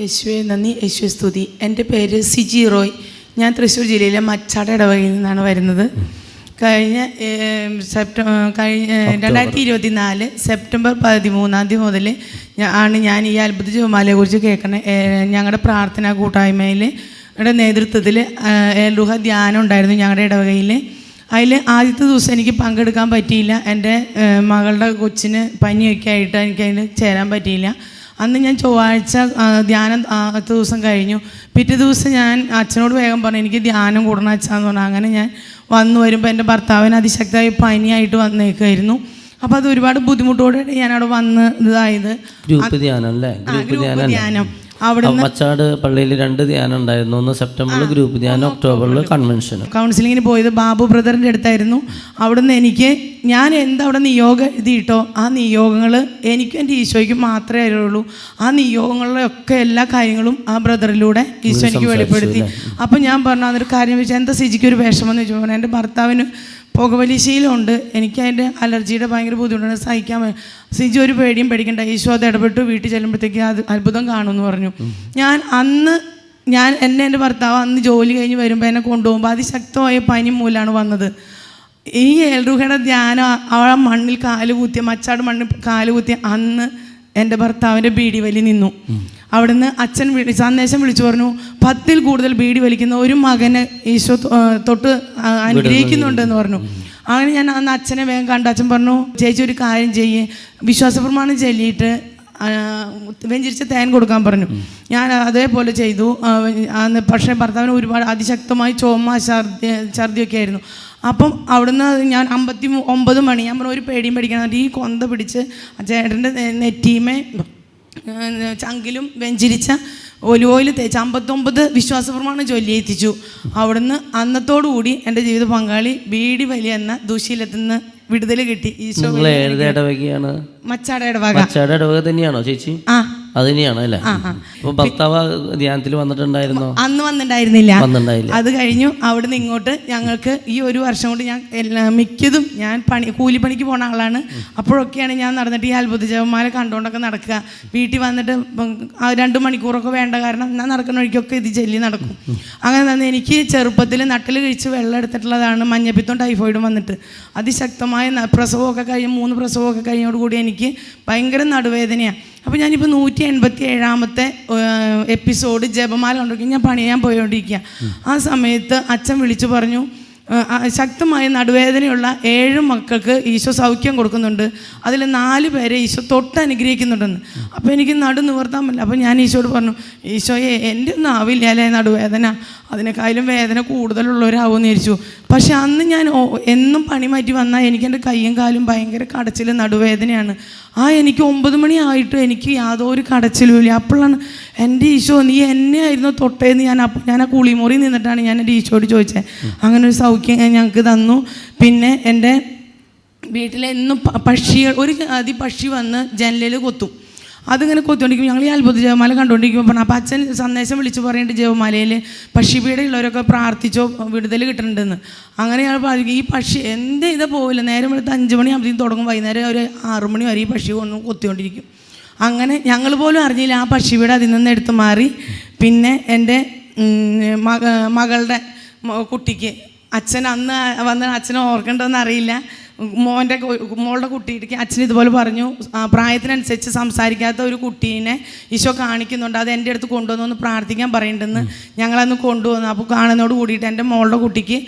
യേശുവെ നന്ദി. യേശുവെ സ്തുതി. എന്റെ പേര് സിജി റോയ്. ഞാൻ തൃശ്ശൂർ ജില്ലയിലെ മച്ചാട് ഇടവകയിൽ നിന്നാണ് വരുന്നത്. കഴിഞ്ഞ സെപ്റ്റംബർ കഴിഞ്ഞ രണ്ടായിരത്തി ഇരുപത്തി നാല് സെപ്റ്റംബർ പതിമൂന്നാം തീയതി മുതൽ ആണ് ഞാൻ ഈ അത്ഭുത ജോമാലയെക്കുറിച്ച് കേൾക്കണേ. ഞങ്ങളുടെ പ്രാർത്ഥനാ കൂട്ടായ്മയിൽ നേതൃത്വത്തിൽ ലുഹ ധ്യാനം ഉണ്ടായിരുന്നു ഞങ്ങളുടെ ഇടവകയിൽ അതിൽ ആദ്യത്തെ ദിവസം എനിക്ക് പങ്കെടുക്കാൻ പറ്റിയില്ല. എന്റെ മകളുടെ കൊച്ചിന് പനിയൊക്കെ ആയിട്ട് എനിക്ക് അതിൽ ചേരാൻ പറ്റിയില്ല. അന്ന് ഞാൻ ചൊവ്വാഴ്ച ധ്യാനം അത്ത ദിവസം കഴിഞ്ഞു. പിറ്റേ ദിവസം ഞാൻ അച്ഛനോട് വേഗം പറഞ്ഞു എനിക്ക് ധ്യാനം കൂടണം അച്ഛാന്ന് പറഞ്ഞു. അങ്ങനെ ഞാൻ വന്നു വരുമ്പോൾ എന്റെ ഭർത്താവിന് അതിശക്തമായി പനിയായിട്ട് വന്നേക്കായിരുന്നു. അപ്പോൾ അത് ഒരുപാട് ബുദ്ധിമുട്ടോടെ ഞാൻ അവിടെ വന്ന് ഇതായത് ഗ്രൂപ്പ് ധ്യാനം അല്ലേ? ഗ്രൂപ്പ് ധ്യാനം. മച്ചാട് പള്ളിയിൽ രണ്ട് ധ്യാനം ഉണ്ടായിരുന്നു. ഒന്ന് സെപ്റ്റംബറിൽ ഗ്രൂപ്പ് ധ്യാനം ഒക്ടോബറിൽ കൺവെൻഷൻ കൗൺസിലിങ്ങിന് പോയത് ബാബു ബ്രദറിന്റെ അടുത്തായിരുന്നു. അവിടുന്ന് എനിക്ക് ഞാൻ എന്താ അവിടെ നിയോഗം എഴുതിയിട്ടോ ആ നിയോഗങ്ങൾ എനിക്കും എന്റെ ഈശോയ്ക്കും മാത്രമേ അറിയുള്ളൂ. ആ നിയോഗങ്ങളിലൊക്കെ എല്ലാ കാര്യങ്ങളും ആ ബ്രദറിലൂടെ ഈശോ എനിക്ക് വെളിപ്പെടുത്തി. അപ്പം ഞാൻ പറഞ്ഞു അതൊരു കാര്യം വെച്ചാൽ എന്താ സിജിക്ക് ഒരു വിഷമം? എന്ന് ചോദിച്ചു. എന്റെ ഭർത്താവിന് പുകവലി ശീലമുണ്ട്. എനിക്ക് അതിന്റെ അലർജിയുടെ ഭയങ്കര ബുദ്ധിമുട്ടാണ്. സഹിക്കാൻ സിജു ഒരു പേടിയും പേടിക്കണ്ട. ഈശോ അത് ഇടപെട്ടു. വീട്ടിൽ ചെല്ലുമ്പോഴത്തേക്ക് അത് അത്ഭുതം കാണുമെന്ന് പറഞ്ഞു. ഞാൻ അന്ന് ഞാൻ എന്നെ എന്റെ ഭർത്താവ് അന്ന് ജോലി കഴിഞ്ഞ് വരുമ്പോൾ എന്നെ കൊണ്ടുപോകുമ്പോൾ അതിശക്തമായ പനി മൂലമാണ് വന്നത്. ഈ ഏൽറുഹയുടെ ധ്യാനം അവളെ മണ്ണിൽ കാൽ കുത്തിയ മച്ചാട് മണ്ണിൽ കാൽ കുത്തിയ അന്ന് എന്റെ ഭർത്താവിന്റെ ബീഡി വലി നിന്നു. അവിടുന്ന് അച്ഛൻ സന്ദേശം വിളിച്ചു പറഞ്ഞു പത്തിൽ കൂടുതൽ ബീഡി വലിക്കുന്ന ഒരു മകനെ ഈശോ തൊട്ട് അനുഗ്രഹിക്കുന്നുണ്ടെന്ന് പറഞ്ഞു. അങ്ങനെ ഞാൻ അന്ന് അച്ഛനെ വേഗം കണ്ട അച്ഛൻ പറഞ്ഞു ചേച്ചി ഒരു കാര്യം ചെയ്യേ വിശ്വാസപ്രമാണം ചൊല്ലിയിട്ട് വെഞ്ചിരിച്ച് തേൻ കൊടുക്കാൻ പറഞ്ഞു. ഞാൻ അതേപോലെ ചെയ്തു അന്ന് പക്ഷേ ഭർത്താവിന് ഒരുപാട് അതിശക്തമായി ചുമ ഛർദി ഛർദിയൊക്കെ ആയിരുന്നു. അപ്പം അവിടുന്ന് ഞാൻ അമ്പത്തി ഒമ്പത് മണി ഞാൻ പറഞ്ഞു ഒരു പേടിയും പേടിക്കണം ഈ കൊന്ത പിടിച്ച് ചേട്ടന്റെ നെറ്റീമേ ചങ്കിലും വെഞ്ചിരിച്ച ഒലി ഓയിൽ തേച്ച് അമ്പത്തൊമ്പത് വിശ്വാസപ്രമാണം എത്തിച്ചു. അവിടുന്ന് അന്നത്തോടു കൂടി എന്റെ ജീവിത പങ്കാളി ബീഡി വലിയ എന്ന ദുശീലത്തിൽ നിന്ന് വിടുതൽ കിട്ടി. ഈശോ മച്ചാട ഏത് ഇടവകയാണ്? മച്ചാടയുടെ വക ഇടവക തന്നെയാണോ ചേച്ചി? ആ അത് തന്നെയാണ് അല്ലേ ഭർത്താവ് ധ്യാനത്തിൽ വന്നിട്ടുണ്ടായിരുന്നോ? അന്ന് വന്നിട്ടുണ്ടായിരുന്നില്ല. വന്നിട്ടുണ്ടായില്ല. അത് കഴിഞ്ഞു അവിടുന്ന് ഇങ്ങോട്ട് ഞങ്ങൾക്ക് ഈ ഒരു വർഷം കൊണ്ട് ഞാൻ എല്ലാ മിക്കതും ഞാൻ പണി കൂലിപ്പണിക്ക് പോണ ആളാണ്. അപ്പോഴൊക്കെയാണ് ഞാൻ നടന്നിട്ട് ഈ അത്ഭുത ജപമാല കണ്ടുകൊണ്ടൊക്കെ നടക്കുക. വീട്ടിൽ വന്നിട്ട് രണ്ട് മണിക്കൂറൊക്കെ വേണ്ട കാരണം ഞാൻ നടക്കുന്ന വഴിക്കൊക്കെ ഇത് ചെല്ലി നടക്കും. അങ്ങനെ തന്നെ എനിക്ക് ചെറുപ്പത്തിൽ നട്ടിൽ കഴിച്ച് വെള്ളം എടുത്തിട്ടുള്ളതാണ് മഞ്ഞപ്പിത്തം ടൈഫോയിഡും വന്നിട്ട്. അതിശക്തമായ പ്രസവമൊക്കെ കഴിഞ്ഞ് മൂന്ന് പ്രസവമൊക്കെ കഴിഞ്ഞോടുകൂടി എനിക്ക് ഭയങ്കര നടുവേദനയാണ് അപ്പോൾ ഞാനിപ്പോൾ നൂറ്റി എൺപത്തി ഏഴാമത്തെ എപ്പിസോഡ് ജപമാല കൊണ്ടിരിക്കും ഞാൻ പണിയാൻ പോയോണ്ടിരിക്കുക ആ സമയത്ത് അച്ഛൻ വിളിച്ചു പറഞ്ഞു ശക്തമായ നടുവേദനയുള്ള ഏഴ് മക്കൾക്ക് ഈശോ സൗഖ്യം കൊടുക്കുന്നുണ്ട്. അതിൽ നാല് പേരെ ഈശോ തൊട്ട് അനുഗ്രഹിക്കുന്നുണ്ടെന്ന്. അപ്പോൾ എനിക്ക് നടു നിവർത്താൻ പറ്റില്ല. അപ്പോൾ ഞാൻ ഈശോട് പറഞ്ഞു ഈശോയെ എന്റെ ഒന്നും ആവില്ല അല്ലേ നടുവേദന? അതിനേക്കാളും വേദന കൂടുതലുള്ളവരാവുമെന്ന് വിചാരിച്ചു. പക്ഷേ അന്ന് ഞാൻ എന്നും പണി മാറ്റി വന്നാൽ എനിക്ക് എന്റെ കയ്യും കാലും ഭയങ്കര കടച്ചിൽ നടുവേദനയാണ്. ആ എനിക്ക് ഒമ്പത് മണിയായിട്ട് എനിക്ക് യാതൊരു കടച്ചിലുമില്ല അപ്പോഴാണ് എന്റെ ഈശോ നീ എന്നെ ആയിരുന്നു തൊട്ടേന്ന് ഞാൻ അപ്പം ഞാൻ ആ കുളിമുറി നിന്നിട്ടാണ് ഞാൻ എന്റെ ഈശോയോട് ചോദിച്ചത് അങ്ങനെ ഒരു സൗഖ്യം ഞങ്ങൾക്ക് തന്നു. പിന്നെ എന്റെ വീട്ടിലെ എന്നും പക്ഷികൾ ഒരു അതി പക്ഷി വന്ന് ജനലിൽ കൊത്തും. അതിങ്ങനെ കൊത്തിക്കൊണ്ടിരിക്കും. ഞങ്ങൾ ഈ അത്ഭുത ജപമാല കണ്ടുകൊണ്ടിരിക്കുമ്പോൾ പറഞ്ഞു അപ്പം അച്ഛൻ സന്ദേശം വിളിച്ച് പറയേണ്ട ജപമാലയിൽ പക്ഷിപീടയുള്ളവരൊക്കെ പ്രാർത്ഥിച്ചോ വിടുതൽ കിട്ടുന്നുണ്ടെന്ന് അങ്ങനെ ഞങ്ങൾ ഈ പക്ഷി എന്ത് ചെയ്താൽ പോവില്ല. നേരം വെളുത്ത് അഞ്ച് മണിയാകുമ്പോഴത്തേക്കും തുടങ്ങും. വൈകുന്നേരം ഒരു ആറു മണി വരെ ഈ പക്ഷി കൊണ്ടും കൊത്തിക്കൊണ്ടിരിക്കും. അങ്ങനെ ഞങ്ങൾ പോലും അറിഞ്ഞില്ല ആ പക്ഷിപീട അതിൽ നിന്ന് എടുത്ത് മാറി. പിന്നെ എന്റെ മക മകളുടെ കുട്ടിക്ക് അച്ഛൻ അന്ന് വന്ന അച്ഛനെ ഓർക്കേണ്ടതെന്ന് അറിയില്ല മോന്റെ മോളുടെ കുട്ടിക്ക് അച്ഛൻ ഇതുപോലെ പറഞ്ഞു പ്രായത്തിനനുസരിച്ച് സംസാരിക്കാത്ത ഒരു കുട്ടീനെ ഈശോ കാണിക്കുന്നുണ്ട് അത് എന്റെ അടുത്ത് കൊണ്ടുവന്ന് ഒന്ന് പ്രാർത്ഥിക്കാൻ പറയണ്ടെന്ന് ഞങ്ങളന്ന് കൊണ്ടുവന്നു. അപ്പോൾ കാണുന്നതോട് കൂടിയിട്ട് എന്റെ മോളുടെ കുട്ടിക്ക്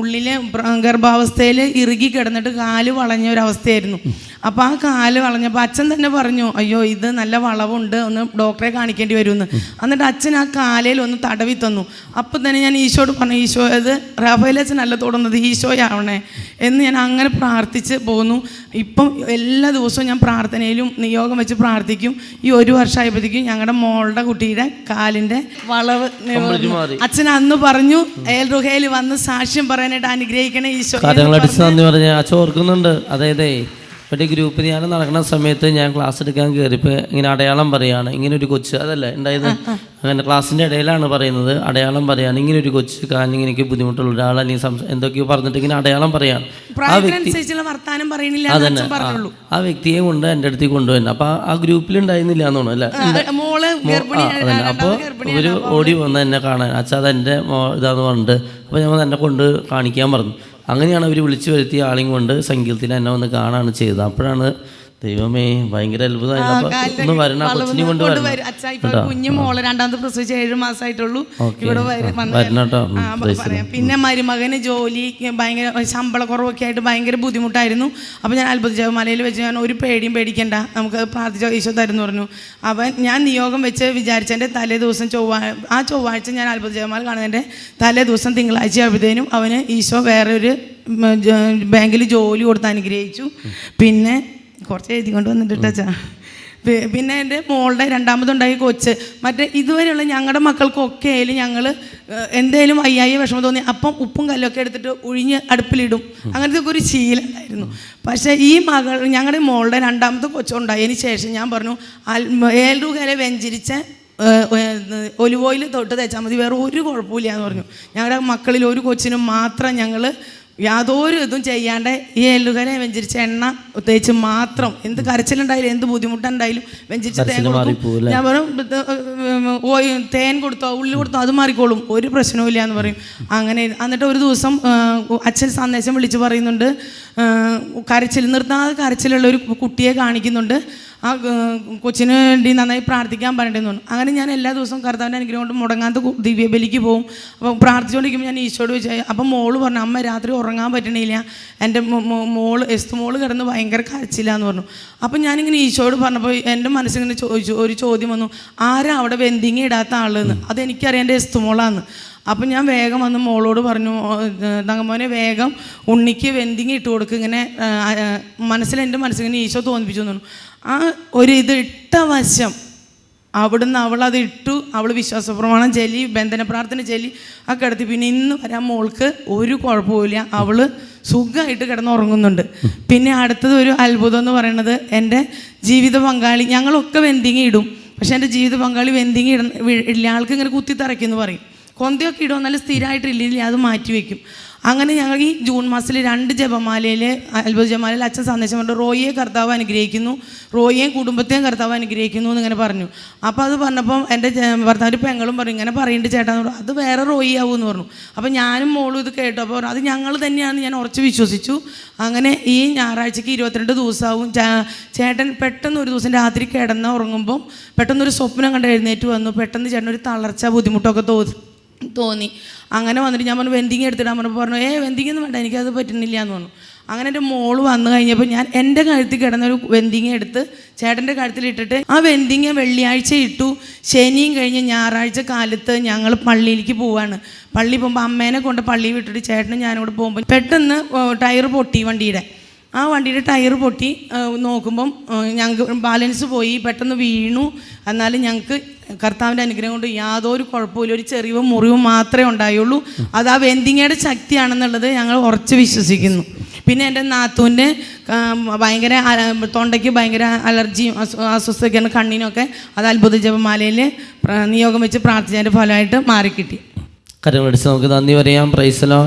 ഉള്ളിൽ ഗർഭാവസ്ഥയിൽ ഇറുകി കിടന്നിട്ട് കാൽ വളഞ്ഞ ഒരവസ്ഥയായിരുന്നു അപ്പോൾ ആ കാൽ വളഞ്ഞപ്പോൾ അച്ഛൻ തന്നെ പറഞ്ഞു അയ്യോ ഇത് നല്ല വളവുണ്ട് ഒന്ന് ഡോക്ടറെ കാണിക്കേണ്ടി വരുമെന്ന്. എന്നിട്ട് അച്ഛൻ ആ കാലയിൽ ഒന്ന് തടവി തന്നു. അപ്പം തന്നെ ഞാൻ ഈശോയോട് പറഞ്ഞു ഈശോ ഇത് റഫേലച്ഛൻ അല്ല തൊടുന്നത് ഈശോയാവണേ എന്ന് ഞാൻ അങ്ങനെ പ്രാർത്ഥിച്ച് പോന്നു. ഇപ്പം എല്ലാ ദിവസവും ഞാൻ പ്രാർത്ഥനയിലും നിയോഗം വെച്ച് പ്രാർത്ഥിക്കും. ഈ ഒരു വർഷമായപ്പോഴത്തേക്കും ഞങ്ങളുടെ മോളുടെ കുട്ടിയുടെ കാലിന്റെ വളവ് അച്ഛൻ അന്ന് പറഞ്ഞു എൽ റുഹയിൽ വന്ന് സാക്ഷ്യം പറയാനായിട്ട് അനുഗ്രഹിക്കണേ ഈശോ ഓർക്കുന്നുണ്ട്. അതായത് മറ്റേ ഗ്രൂപ്പ് ധ്യാനം നടക്കുന്ന സമയത്ത് ഞാൻ ക്ലാസ് എടുക്കാൻ കയറിയപ്പോൾ ഇങ്ങനെ അടയാളം പറയാണ്. ഇങ്ങനെ ഒരു കൊച്ച് അതല്ല ഉണ്ടായത് അങ്ങനെ ക്ലാസ്സിന്റെ ഇടയിലാണ് പറയുന്നത് അടയാളം പറയാണ്. ഇങ്ങനെ ഒരു കൊച്ച് കാരണം എനിക്ക് ബുദ്ധിമുട്ടുള്ള ഒരാൾ അല്ലെങ്കിൽ സംസ എന്തൊക്കെയോ പറഞ്ഞിട്ട് ഇങ്ങനെ അടയാളം പറയാണ്. ആ വ്യക്തി അതന്നെ. ആ വ്യക്തിയെ കൊണ്ട് എന്റെ അടുത്തേക്ക് കൊണ്ടുവരുന്നത് അപ്പോൾ ആ ഗ്രൂപ്പിൽ ഉണ്ടായിരുന്നില്ല എന്ന് തോന്നുന്നു അല്ലേ? ഒരു അപ്പോൾ ഓടി വന്ന് എന്നെ കാണാൻ. അച്ഛാ അത് എന്റെ ഇതാന്ന് പറഞ്ഞിട്ട്. അപ്പോൾ ഞാൻ എന്നെ കൊണ്ട് കാണിക്കാൻ പറഞ്ഞു. അങ്ങനെയാണ് അവർ വിളിച്ചു വരുത്തിയ ആളെയും കൊണ്ട് സംഗീതത്തിൽ എന്നെ വന്ന് കാണാണ് ചെയ്തത്. അപ്പോഴാണ് ദൈവമേ ഭയങ്കര ഒന്ന് വരണം കൊച്ചിനെ കൊണ്ട് വരണം. അച്ഛാ ഇപ്പൊ കുഞ്ഞു മോൾ രണ്ടാമത്തെ പ്രസവിച്ച് ഏഴ് മാസമായിട്ടുള്ളൂ ഇവിടെ പിന്നെ മരുമകന് ജോലി ഭയങ്കര ശമ്പള കുറവൊക്കെ ആയിട്ട് ഭയങ്കര ബുദ്ധിമുട്ടായിരുന്നു. അപ്പോൾ ഞാൻ അത്ഭുത മലയിൽ വെച്ച് ഞാൻ ഒരു പേടിയും പേടിക്കണ്ട. നമുക്ക് പ്രാർത്ഥിച്ച ഈശോ തരുന്നു പറഞ്ഞു. അവൻ ഞാൻ നിയോഗം വെച്ച് വിചാരിച്ചതിന്റെ തലേ ദിവസം ചൊവ്വാ ആ ചൊവ്വാഴ്ച ഞാൻ അത്ഭുത ജവമാല കാണുന്നതിന്റെ തലേ ദിവസം തിങ്കളാഴ്ച ആകുമ്പോഴത്തേനും അവന് ഈശോ വേറെ ഒരു ബാങ്കിൽ ജോലി കൊടുത്ത് അനുഗ്രഹിച്ചു. പിന്നെ കുറച്ച് എഴുതി കൊണ്ട് വന്നിട്ടുണ്ട് അച്ഛാ പിന്നെ എന്റെ മോളുടെ രണ്ടാമതുണ്ടായി കൊച്ച്. മറ്റേ ഇതുവരെയുള്ള ഞങ്ങളുടെ മക്കൾക്കൊക്കെ ആയാലും ഞങ്ങൾ എന്തേലും വയ്യായി വിഷമം തോന്നി അപ്പം ഉപ്പും കല്ലൊക്കെ എടുത്തിട്ട് ഒഴിഞ്ഞ് അടുപ്പിലിടും. അങ്ങനത്തെ ഒരു ശീലമായിരുന്നു ഉണ്ടായിരുന്നു. പക്ഷേ ഈ മകൾ ഞങ്ങളുടെ മോളുടെ രണ്ടാമത്തെ കൊച്ചുണ്ടായതിന് ശേഷം ഞാൻ പറഞ്ഞു ഏൽറുകലെ വെഞ്ചരിച്ച ഒലിവ് ഓയിൽ തൊട്ട് തേച്ചാൽ മതി വേറെ ഒരു കുഴപ്പമില്ല എന്ന് പറഞ്ഞു. ഞങ്ങളുടെ മക്കളിൽ ഒരു കൊച്ചിനും മാത്രം ഞങ്ങൾ യാതൊരു ഇതും ചെയ്യാണ്ട് ഈ എല്ലുകരെ വെഞ്ചരിച്ച എണ്ണ തേച്ച് മാത്രം. എന്ത് കരച്ചിലുണ്ടായാലും എന്ത് ബുദ്ധിമുട്ടുണ്ടായാലും വെഞ്ചരിച്ച് തേങ്ങ കൊടുക്കും. ഞാൻ ഓയ് തേൻ കൊടുത്തോ ഉള്ളി കൊടുത്തോ അത് മാറിക്കോളും. ഒരു പ്രശ്നവും ഇല്ല എന്ന് പറയും. അങ്ങനെ എന്നിട്ട് ഒരു ദിവസം അച്ഛൻ സന്ദേശം വിളിച്ച് പറയുന്നുണ്ട്. കരച്ചിൽ നിർത്താതെ കരച്ചിലുള്ള ഒരു കുട്ടിയെ കാണിക്കുന്നുണ്ട്. ആ കൊച്ചിന് വേണ്ടി നന്നായി പ്രാർത്ഥിക്കാൻ തോന്നുന്നു അങ്ങനെ ഞാൻ എല്ലാ ദിവസവും കർത്താവിന്റെ അനുഗ്രഹം കൊണ്ട് മുടങ്ങാത്ത ദിവ്യബലിക്ക് പോകും അപ്പോൾ പ്രാർത്ഥിച്ചുകൊണ്ടിരിക്കുമ്പോൾ ഞാൻ ഈശോട് ചോദിച്ചു അപ്പം മോൾ പറഞ്ഞു അമ്മ രാത്രി ഉറങ്ങാൻ പറ്റണില്ല. എന്റെ മോൾ എസ്തു മോൾ കിടന്ന് ഭയങ്കര കരച്ചില്ലാന്ന് പറഞ്ഞു. അപ്പം ഞാനിങ്ങനെ ഈശോട് പറഞ്ഞപ്പോൾ എന്റെ മനസ്സിങ്ങനെ ചോദിച്ചു ഒരു ചോദ്യം വന്നു ആരാ വെന്തിങ്ങി ഇടാത്ത ആളെന്ന്. അതെനിക്കറിയാം എന്റെ എസ്തുമോളാന്ന്. അപ്പം ഞാൻ വേഗം വന്ന് മോളോട് പറഞ്ഞു തങ്ങമോനെ വേഗം ഉണ്ണിക്ക് വെന്തിങ് ഇട്ട് കൊടുക്കുക ഇങ്ങനെ മനസ്സിൽ എന്റെ മനസ്സിങ്ങനെ ഈശോ തോന്നിപ്പിച്ചു എന്ന് ആ ഒരു ഇത് ഇട്ട വശം അവിടുന്ന് അവൾ അത് ഇട്ടു. അവൾ വിശ്വാസപ്രമാണം ചെല്ലി ബന്ധന പ്രാർത്ഥന ചെല്ലി ആ കിടത്തി. പിന്നെ ഇന്ന് വരാൻ മോൾക്ക് ഒരു കുഴപ്പമില്ല അവൾ സുഖമായിട്ട് കിടന്നുറങ്ങുന്നുണ്ട്. പിന്നെ അടുത്തത് ഒരു അത്ഭുതം എന്ന് പറയുന്നത് എന്റെ ജീവിത പങ്കാളി. ഞങ്ങളൊക്കെ വെന്തിങ്ങി ഇടും. പക്ഷേ എന്റെ ജീവിത പങ്കാളി വെന്തിങ് ഇട ഇല്ല ആൾക്ക് ഇങ്ങനെ കുത്തി പറയും. കൊന്തയൊക്കെ ഇടും എന്നാലും സ്ഥിരമായിട്ടില്ല അത് മാറ്റി വെക്കും. അങ്ങനെ ഞങ്ങൾ ഈ ജൂൺ മാസത്തിൽ രണ്ട് ജപമാലയിൽ അത്ഭുത ജപമാലയിൽ അച്ഛൻ സന്ദേശം പറഞ്ഞു റോയിയെ കർത്താവ് അനുഗ്രഹിക്കുന്നു റോയിയെയും കുടുംബത്തെയും കർത്താവ് അനുഗ്രഹിക്കുന്നു എന്നിങ്ങനെ പറഞ്ഞു. അപ്പോൾ അത് പറഞ്ഞപ്പം എന്റെ ഭർത്താവ് പെങ്ങളും പറഞ്ഞു ഇങ്ങനെ പറയുന്നുണ്ട് ചേട്ടാ പറഞ്ഞു. അത് വേറെ റോയി ആവും എന്ന് പറഞ്ഞു. അപ്പോൾ ഞാനും മോളും ഇത് കേട്ടു. അപ്പോൾ അത് ഞങ്ങൾ തന്നെയാണ് ഞാൻ ഉറച്ച് വിശ്വസിച്ചു. അങ്ങനെ ഈ ഞായറാഴ്ചക്ക് ഇരുപത്തിരണ്ട് ദിവസമാവും ചേട്ടൻ പെട്ടെന്ന് ഒരു ദിവസം രാത്രി കിടന്ന് ഉറങ്ങുമ്പം പെട്ടെന്നൊരു സ്വപ്നം കണ്ട് എഴുന്നേറ്റ് വന്നു. പെട്ടെന്ന് ചേട്ടൻ ഒരു തളർച്ച ബുദ്ധിമുട്ടൊക്കെ തോന്നി. തോന്നി. അങ്ങനെ വന്നിട്ട് ഞാൻ പറഞ്ഞു വെന്തിങ് എടുത്തിടാൻ പറഞ്ഞു. പറഞ്ഞു ഏ വെന്തിങ് ഒന്നും വേണ്ട എനിക്കത് പറ്റുന്നില്ല എന്ന് പറഞ്ഞു. അങ്ങനെ എന്റെ മോൾ വന്നു കഴിഞ്ഞപ്പോൾ ഞാൻ എന്റെ കഴുത്തിൽ കിടന്നൊരു വെന്തിങ് എടുത്ത് ചേട്ടന്റെ കഴുത്തിൽ ഇട്ടിട്ട് ആ വെന്തിങ് വെള്ളിയാഴ്ച ഇട്ടു. ശനിയും കഴിഞ്ഞ് ഞായറാഴ്ച കാലത്ത് ഞങ്ങൾ പള്ളിയിലേക്ക് പോവാണ്. പള്ളി പോകുമ്പോൾ അമ്മേനെ കൊണ്ട് പള്ളി വിട്ടിട്ട് ചേട്ടനും ഞാനും കൂടെ പോകുമ്പോൾ പെട്ടെന്ന് ടയർ പൊട്ടി വണ്ടിയുടെ. ആ വണ്ടിയുടെ ടയർ പൊട്ടി നോക്കുമ്പം ഞങ്ങൾക്ക് ബാലൻസ് പോയി പെട്ടെന്ന് വീണു. എന്നാലും ഞങ്ങൾക്ക് കർത്താവിന്റെ അനുഗ്രഹം കൊണ്ട് യാതൊരു കുഴപ്പമില്ല ഒരു ചെറിയ മുറിവും മാത്രമേ ഉണ്ടായുള്ളൂ. അത് ആ വെന്തിങ്ങയുടെ ശക്തിയാണെന്നുള്ളത് ഞങ്ങൾ ഉറച്ച് വിശ്വസിക്കുന്നു. പിന്നെ എന്റെ നാത്തൂന്റെ ഭയങ്കര തൊണ്ടയ്ക്ക് ഭയങ്കര അലർജിയും അസ്വ- അസ്വസ്ഥതയൊക്കെയാണ് കണ്ണിനൊക്കെ. അത് അത്ഭുത ജപമാലയിൽ നിയോഗം വെച്ച് പ്രാർത്ഥിച്ചതിന്റെ ഫലമായിട്ട് മാറിക്കിട്ടി. കരങ്ങളടിച്ച് നമുക്ക് നന്ദി പറയാം. പ്രൈസലോ